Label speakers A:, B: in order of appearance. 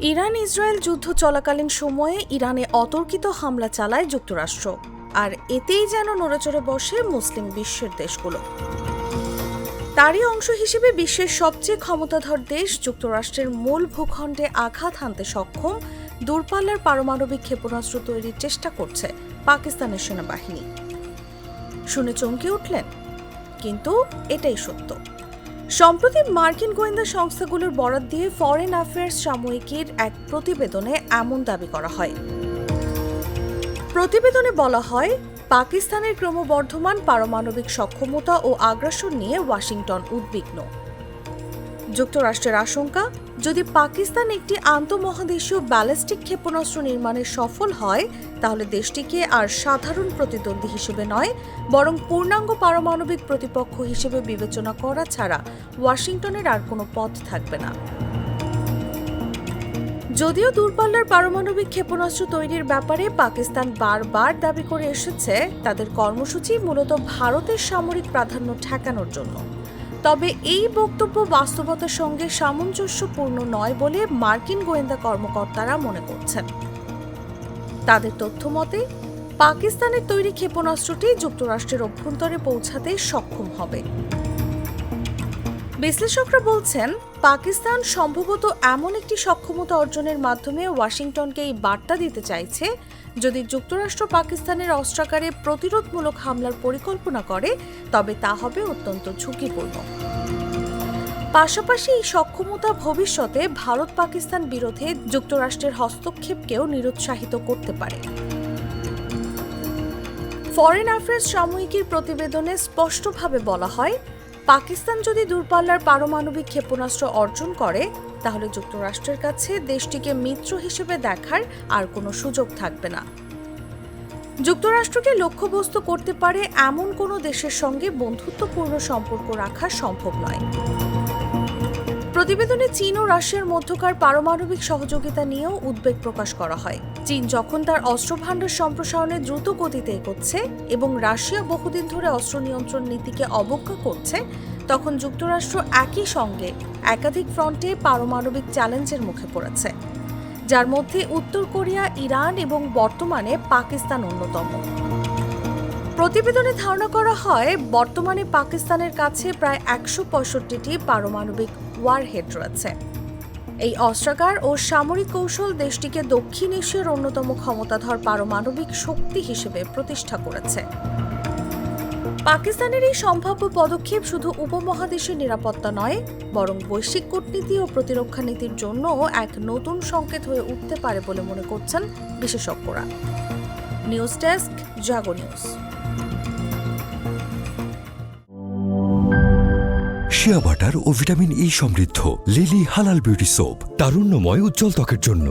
A: Iran Israel যুদ্ধ চলাকালীন সময়ে ইরানে অতর্কিত হামলা চালায় যুক্তরাষ্ট্র। আর এতেই যেন নড়েচড়ে বসে মুসলিম বিশ্বের দেশগুলো। তারই অংশ হিসেবে বিশ্বের সবচেয়ে ক্ষমতাধর দেশ যুক্তরাষ্ট্রের মূল ভূখণ্ডে আঘাত হানতে সক্ষম দূরপাল্লার পারমাণবিক ক্ষেপণাস্ত্র তৈরির চেষ্টা করছে পাকিস্তানের সেনাবাহিনী। শুনে চমকে উঠলেন। কিন্তু এটাই সত্য। সম্প্রতি মার্কিন গোয়েন্দা সংস্থাগুলোর বরাত দিয়ে ফরেন অ্যাফেয়ার্স সাময়িকীর এক প্রতিবেদনে এমন দাবি করা হয়। প্রতিবেদনে বলা হয়, পাকিস্তানের ক্রমবর্ধমান পারমাণবিক সক্ষমতা ও আগ্রাসন নিয়ে ওয়াশিংটন উদ্বিগ্ন। যুক্তরাষ্ট্রের আশঙ্কা, যদি পাকিস্তান একটি আন্তঃমহাদেশীয় ব্যালিস্টিক ক্ষেপণাস্ত্র নির্মাণে সফল হয়, তাহলে দেশটিকে আর সাধারণ প্রতিদ্বন্দ্বী হিসেবে নয়, বরং পূর্ণাঙ্গ পারমাণবিক প্রতিপক্ষ হিসেবে বিবেচনা করা ছাড়া ওয়াশিংটনের আর কোনো পথ থাকবে না। যদিও দূরপাল্লার পারমাণবিক ক্ষেপণাস্ত্র তৈরির ব্যাপারে পাকিস্তান বারবার দাবি করে এসেছে, তাদের কর্মসূচি মূলত ভারতের সামরিক প্রাধান্য ঠেকানোর জন্য। তবে এই বক্তব্য বাস্তবতার সঙ্গে সামঞ্জস্যপূর্ণ নয় বলে মার্কিন গোয়েন্দা কর্মকর্তারা মনে করছেন। তাদের তথ্য মতে, পাকিস্তানের তৈরি ক্ষেপণাস্ত্রটি যুক্তরাষ্ট্রের অভ্যন্তরে পৌঁছাতে সক্ষম হবে। বিশ্লেষকরা বলছেন, পাকিস্তান সম্ভবত এমন একটি সক্ষমতা অর্জনের মাধ্যমে ওয়াশিংটনকে এই বার্তা দিতে চাইছে, যদি যুক্তরাষ্ট্র পাকিস্তানের অস্ত্রাকারে প্রতিরোধমূলক হামলার পরিকল্পনা করে, তবে তা হবে অত্যন্ত ঝুঁকিপূর্ণ। পাশাপাশি এই সক্ষমতা ভবিষ্যতে ভারত পাকিস্তান বিরোধে যুক্তরাষ্ট্রের হস্তক্ষেপকেও নিরুৎসাহিত করতে পারে। ফরেন অ্যাফেয়ার্স সাময়িকীর প্রতিবেদনে স্পষ্টভাবে বলা হয় পাকিস্তান যদি দূরপাল্লার পারমাণবিক ক্ষেপণাস্ত্র অর্জন করে, তাহলে যুক্তরাষ্ট্রের কাছে দেশটিকে মিত্র হিসেবে দেখার আর কোনো সুযোগ থাকবে না। যুক্তরাষ্ট্রকে লক্ষ্যবস্তু করতে পারে এমন কোনো দেশের সঙ্গে বন্ধুত্বপূর্ণ সম্পর্ক রাখা সম্ভব নয়। প্রতিবেদনে চীন ও রাশিয়ার মধ্যকার পারমাণবিক সহযোগিতা নিয়েও উদ্বেগ প্রকাশ করা হয়। চীন যখন তার অস্ত্রভাণ্ডার সম্প্রসারণে দ্রুত গতিতে এগোচ্ছে এবং রাশিয়া বহুদিন ধরে অস্ত্র নিয়ন্ত্রণ নীতিকে অবজ্ঞা করছে, তখন যুক্তরাষ্ট্র একই সঙ্গে একাধিক ফ্রন্টে পারমাণবিক চ্যালেঞ্জের মুখে পড়েছে, যার মধ্যে উত্তর কোরিয়া, ইরান এবং বর্তমানে পাকিস্তান অন্যতম। প্রতিবেদনে ধারণা করা হয়, বর্তমানে পাকিস্তানের কাছে প্রায় একশো পঁয়ষট্টিটি পারমাণবিক ওয়ারহেড রয়েছে। এই অস্ত্রাগার ও সামরিক কৌশল দেশটিকে দক্ষিণ এশিয়ার অন্যতম ক্ষমতাধর পারমাণবিক শক্তি হিসেবে প্রতিষ্ঠা করেছে। পাকিস্তানের এই সম্ভাব্য পদক্ষেপ শুধু উপমহাদেশের নিরাপত্তা নয়, বরং বৈশ্বিক কূটনীতি ও প্রতিরক্ষা নীতির জন্যও এক নতুন সংকেত হয়ে উঠতে পারে বলে মনে করছেন বিশেষজ্ঞরা। News desk, Jago news.
B: Shea butter ও ভিটামিন ই সমৃদ্ধ। লিলি হালাল বিউটি সোপ। তারুণ্যময় উজ্জ্বল ত্বকের জন্য।